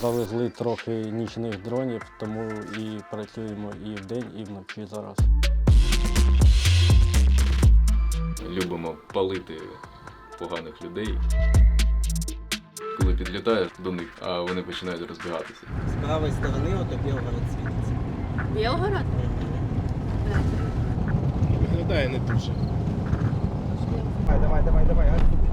Завезли трохи нічних дронів, тому і працюємо і вдень, і вночі зараз. Любимо палити поганих людей. Коли підлітаєш до них, а вони починають розбігатися. З правої сторони ото Білгород світиться. Білгород? Виглядає не дуже. Давай, давай, давай, давай. аж туди.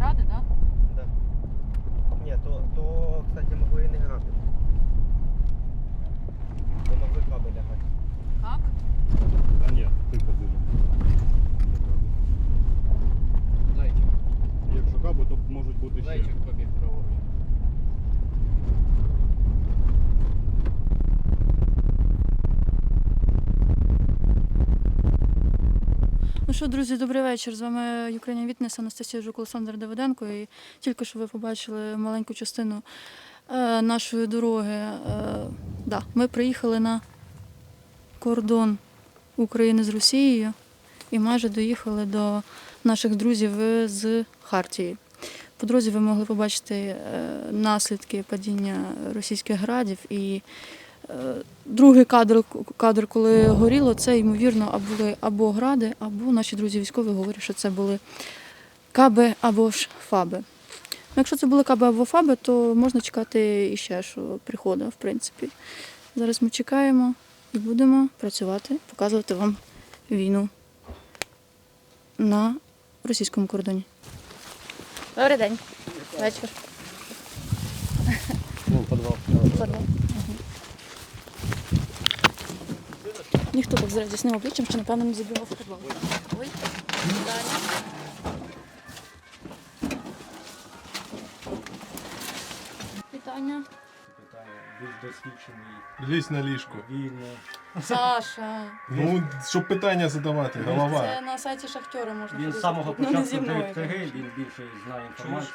Ради, так? Да. Ні, то, то, кстати, могли і не грати. То могли каби лягати. Каби? А ні, тихо дуже. Зайчик. Якщо каби, то можуть бути ще. Зайчик побіг праворуч. Ну що, друзі, добрий вечір. З вами Ukrainian Witness, Анастасія Жук, Олександр Давиденко. І тільки що ви побачили маленьку частину е, нашої дороги. Е, да, ми приїхали на кордон України з Росією і майже доїхали до наших друзів з Хартії. По дорозі ви могли побачити е, наслідки падіння російських градів і Другий кадр, кадр, коли горіло, це ймовірно або були або гради, або наші друзі військові говорять, що це були каби або ж фаби. Ну, Якщо це були каби або фаби, то можна чекати іще, що приходить, в принципі. Зараз ми чекаємо і будемо працювати, показувати вам війну на російському кордоні. Добрий день. Вечір. Ну, подвал. Ніхто так з радісним обличчям, що напевно не забігав в підвал. Ой, Даня. Вітання. Більш досвідчений, Лізь на ліжку. вільно. Саша. Ну, щоб питання задавати, Це на сайті Шахтера можна Він з подивитися. самого Ну, не початку зі мною. ТГ, він більше знає інформації.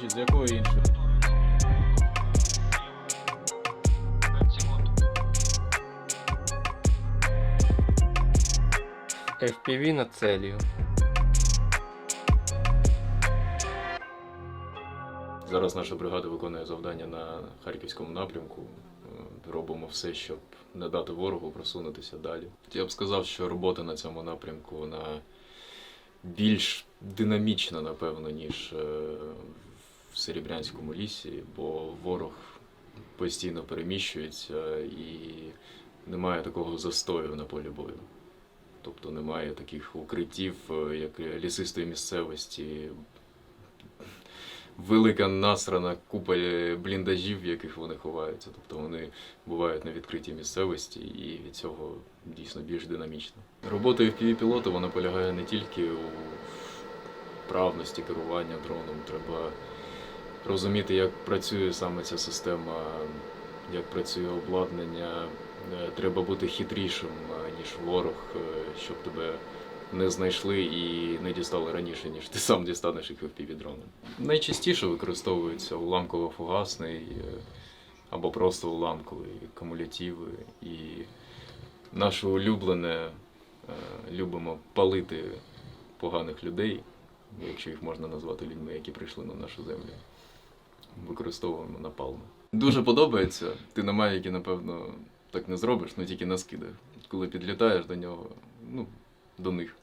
Подожди, з якої іншої? FPV над целью. Зараз наша бригада виконує завдання на харківському напрямку. Е, Робимо все, щоб не дати ворогу просунутися далі. Я б сказав, що робота на цьому напрямку вона більш динамічна, напевно, ніж е, в Серебрянському лісі, бо ворог постійно переміщується і немає такого застою на полі бою. Тобто немає таких укриттів, е, як лісистої місцевості, велика насрана купа е, бліндажів, в яких вони ховаються. Тобто вони бувають на відкритій місцевості і від цього дійсно більш динамічно. Робота fpv пілота вона полягає не тільки у правності керування дроном, треба розуміти, як працює саме ця система, як працює обладнання. Е, Треба бути хитрішим, е, ніж ворог, е, щоб тебе не знайшли і не дістали раніше, ніж ти сам дістанеш їх fpv дроном. Найчастіше використовується уламково-фугасний або просто уламковий, кумулятиви. І наше улюблене любимо палити поганих людей, якщо їх можна назвати людьми, які прийшли на нашу землю. Використовуємо напалми. Дуже подобається. Ти на Мавіки, напевно, так не зробиш, ну тільки на скидах. Коли підлітаєш до нього, ну, до них,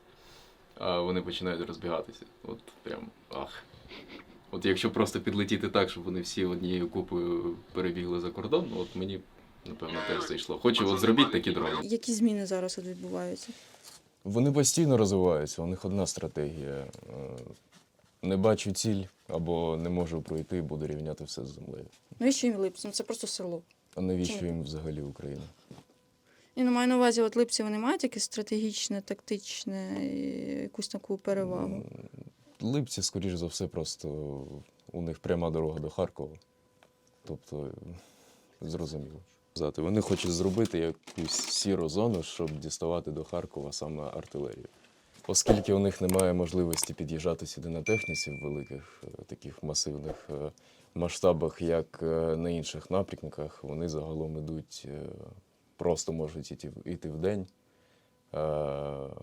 а вони починають розбігатися. От прям ах. От якщо просто підлетіти так, щоб вони всі однією купою перебігли за кордон, ну, от мені, напевно, теж зайшло. Хочу, от зробіть такі дрони. Які зміни зараз відбуваються? Вони постійно розвиваються, у них одна стратегія. Не бачу ціль або не можу пройти, буду рівняти все з землею. Навіщо їм липці? Ну, Це просто село. А навіщо їм взагалі Україна? І ну, маю на увазі, от липці вони мають якесь стратегічне, тактичне, якусь таку перевагу. Липці, скоріш за все, просто у них пряма дорога до Харкова. Тобто, зрозуміло. Вони хочуть зробити якусь сіру зону, щоб діставати до Харкова саме артилерію. Оскільки у них немає можливості під'їжджати сюди на техніці в великих е, таких масивних е, масштабах, як е, на інших напрямках, вони загалом ідуть, просто можуть іти, іти в день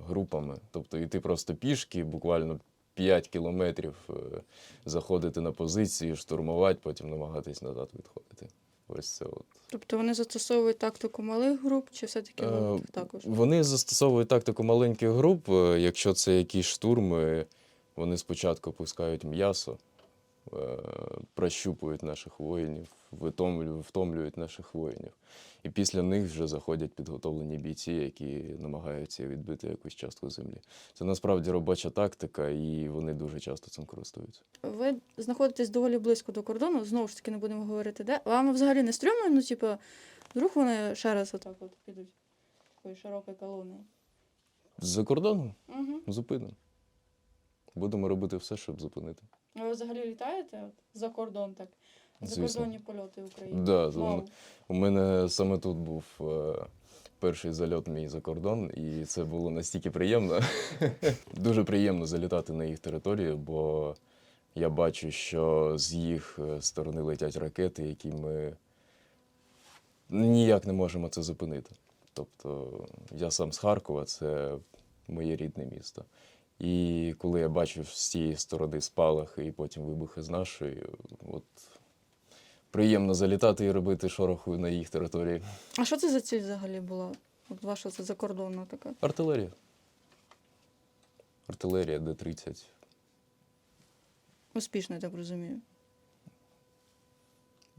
групами. Тобто йти просто пішки, буквально 5 кілометрів, заходити на позиції, штурмувати, потім намагатись назад відходити. Ось це от. Тобто вони застосовують тактику малих груп, чи все-таки великих також? Вони застосовують тактику маленьких груп. Е, Якщо це якісь штурми, вони спочатку пускають м'ясо, е, прощупують наших воїнів, втомлюють наших воїнів. І після них вже заходять підготовлені бійці, які намагаються відбити якусь частку землі. Це насправді робоча тактика, і вони дуже часто цим користуються. Ви знаходитесь доволі близько до кордону, знову ж таки не будемо говорити де. Вам взагалі не стрьомно, ну, типу, вдруг вони ще раз отак от підуть такою широкою колоною. За кордоном Угу. зупинимо. Будемо робити все, щоб зупинити. Ви взагалі літаєте от, за кордон так? Звісно. Закордонні польоти України. Да, Вау. У мене саме тут був е, перший зальот мій за кордон, і це було настільки приємно. Дуже приємно залітати на їх територію, бо я бачу, що з їх е, сторони летять ракети, які ми ніяк не можемо це зупинити. Тобто я сам з Харкова, це моє рідне місто. І коли я бачив з цієї сторони спалахи і потім вибухи з нашої, от приємно залітати і робити шороху на їх території. А що це за ціль взагалі була? От ваша це закордонна така. Артилерія. Артилерія Д-30. Успішно, я так розумію.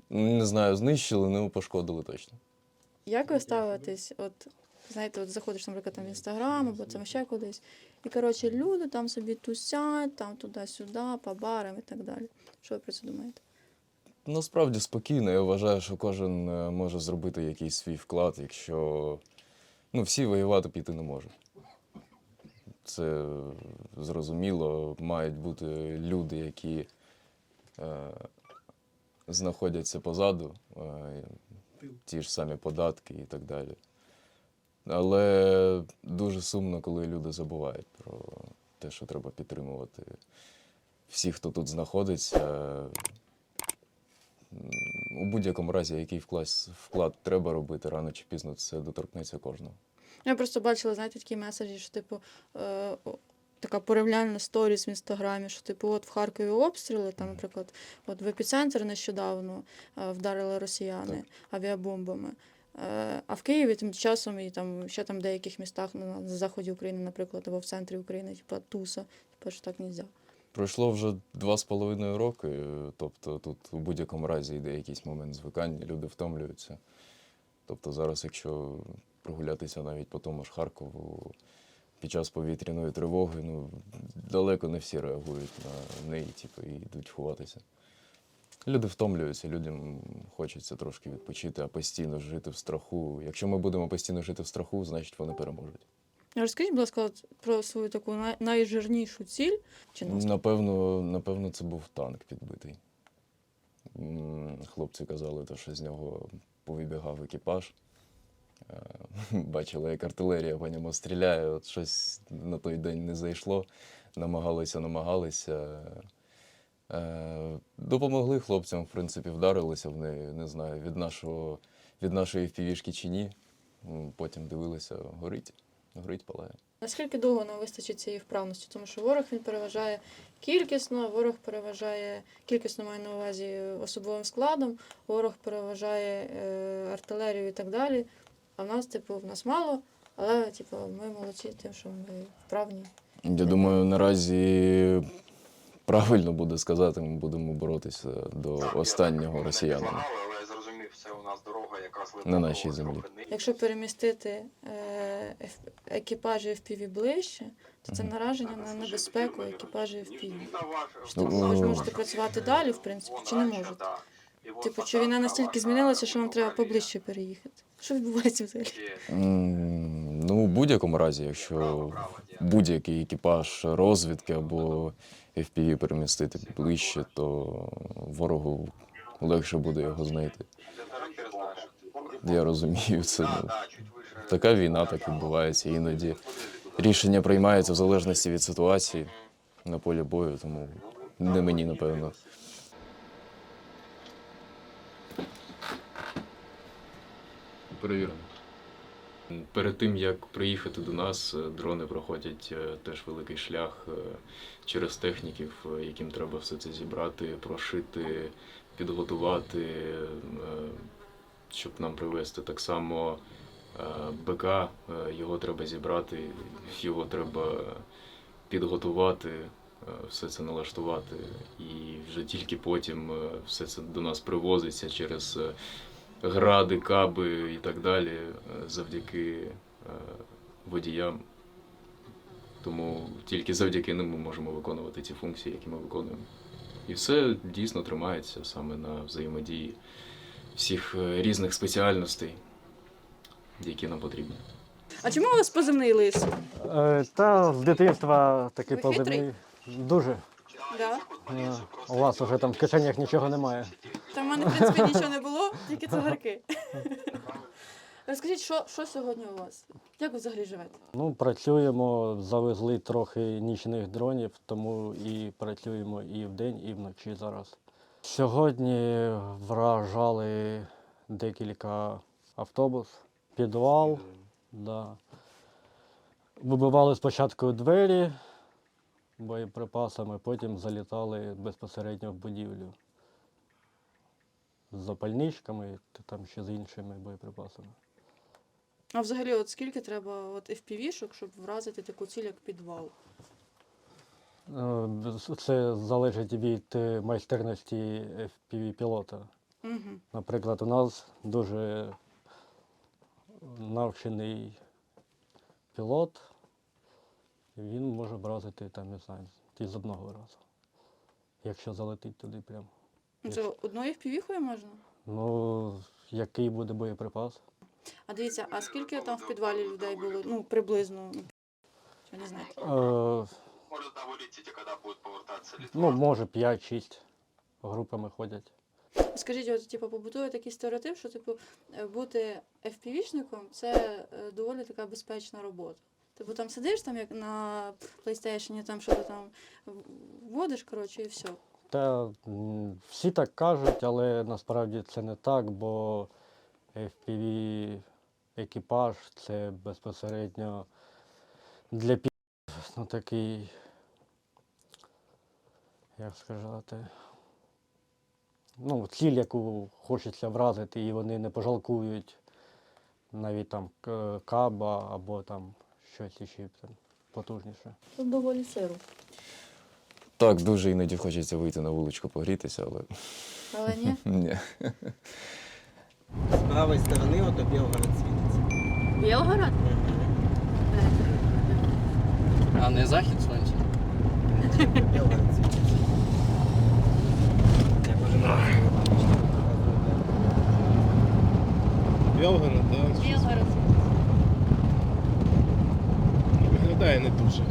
Не знаю, знищили, не пошкодили точно. Як ви ставитесь? От знаєте, от заходиш, наприклад, там в інстаграм або там ще кудись, і коротше люди там собі тусять, там туди-сюди, по барам і так далі. Що ви про це думаєте? Насправді спокійно. Я вважаю, що кожен е, може зробити якийсь свій вклад, якщо ну, всі воювати піти не можуть. Це зрозуміло, мають бути люди, які е, знаходяться позаду, е, ті ж самі податки і так далі. Але дуже сумно, коли люди забувають про те, що треба підтримувати всіх, хто тут знаходиться. У будь-якому разі, який вклад, вклад треба робити, рано чи пізно це доторкнеться кожного. Я просто бачила, знаєте, такі меседжі, що типу е, така порівняльна сторіс в інстаграмі, що типу, от в Харкові обстріли, там, наприклад, от в епіцентр нещодавно е, вдарили росіяни авіабомбами. Е, а в Києві тим часом і там ще там в деяких містах на заході України, наприклад, або в центрі України, типу, туса, типу, що так не можна. Пройшло вже два з половиною роки, е, тобто тут у будь-якому разі йде якийсь момент звикання, люди втомлюються. Тобто зараз, якщо прогулятися навіть по тому ж Харкову під час повітряної тривоги, ну далеко не всі реагують на неї, типу, і йдуть ховатися. Люди втомлюються, людям хочеться трошки відпочити, а постійно жити в страху. Якщо ми будемо постійно жити в страху, значить вони переможуть. Розкажіть, будь ласка, про свою таку найжирнішу ціль чи? Напевно, напевно, це був танк підбитий. Хлопці казали, що з нього повибігав екіпаж. Е, Бачили, як артилерія по ньому стріляє. От щось на той день не зайшло. Намагалися, намагалися. Е, Допомогли хлопцям, в принципі, вдарилися вони, не знаю, від, нашого, від нашої впівішки чи ні. Потім дивилися, горить, горить, палає. Наскільки довго нам вистачить цієї вправності? Тому що ворог він переважає кількісно, ворог переважає кількісно маю на увазі особовим складом, ворог переважає е, артилерію і так далі. А в нас, типу, в нас мало, але типу, ми молодці, тим, що ми вправні. Я думаю, наразі правильно буде сказати, ми будемо боротися до останнього росіянина. Але зрозумів, це у нас дорога, яка з На нашій землі. Якщо перемістити е, екіпажі FPV ближче, то це нараження на небезпеку екіпажі FPV. Ну, Тобто ви ж можете працювати далі, в принципі, чи не можете? Типу, чи війна настільки змінилася, що вам треба поближче переїхати? Що відбувається взагалі? Ну, у будь-якому разі, якщо будь-який екіпаж розвідки або FPV перемістити ближче, то ворогу легше буде його знайти. Я розумію, це ну, така війна так відбувається. Іноді рішення приймаються в залежності від ситуації на полі бою, тому не мені, напевно. Перевірено. Перед тим як приїхати до нас, е, дрони проходять е, теж великий шлях е, через техніків, яким треба все це зібрати, прошити, підготувати, щоб нам привезти. Так само е, БК, е, його треба зібрати, його треба підготувати, е, все це налаштувати. І вже тільки потім все це до нас привозиться через. гради, каби і так далі завдяки водіям. Тому тільки завдяки ним ми можемо виконувати ці функції, які ми виконуємо. І все дійсно тримається саме на взаємодії всіх е, різних спеціальностей, які нам потрібні. А чому у вас позивний лис? Е, Та з дитинства такий Ви хитрий? позивний. Дуже. Да. Е, У вас вже там в кишенях нічого немає. Та в мене, в принципі, нічого не було, тільки цигарки. Розкажіть, що, що сьогодні у вас? Як ви взагалі живете? Ну, працюємо, завезли трохи нічних дронів, тому і працюємо і вдень, і вночі зараз. Сьогодні вражали декілька автобус, підвал. Да. Вибивали спочатку двері боєприпасами, потім залітали безпосередньо в будівлю. З запальничками та там ще з іншими боєприпасами. А взагалі, от скільки треба от FPV-шок, щоб вразити таку ціль, як підвал? Е, Це залежить від майстерності FPV-пілота. Угу. Наприклад, у нас дуже навчений пілот, і він може вразити там, не знаю, ті з одного разу, якщо залетить туди прямо. Це одною FPV-хою можна? Ну, який буде боєприпас? А дивіться, а скільки там в підвалі людей було? Ну, приблизно. Чи не знаєте? Е, Может, да, вылетите, когда будет повертаться ну, може, 5-6 групами ходять. Скажіть, от типу, побутує такий стереотип, що типу е, бути FPV-шником це е, доволі така безпечна робота. Типу там сидиш там як на PlayStation, там що ти там вводиш, коротше, і все. Та м, всі так кажуть, але насправді це не так, бо FPV екіпаж це безпосередньо для пі... ну, такий, як сказати, ну, ціль, яку хочеться вразити, і вони не пожалкують навіть там каба або там щось іще там потужніше. Тут доволі сиру. Так, дуже іноді хочеться вийти на вуличку погрітися, але Але ні. ні. З правої сторони ото Білгород світиться. Білгород? А не захід сонця? Білгород світиться. Я кожен раз обично показую. Білгород, так? Білгород. Виглядає не дуже.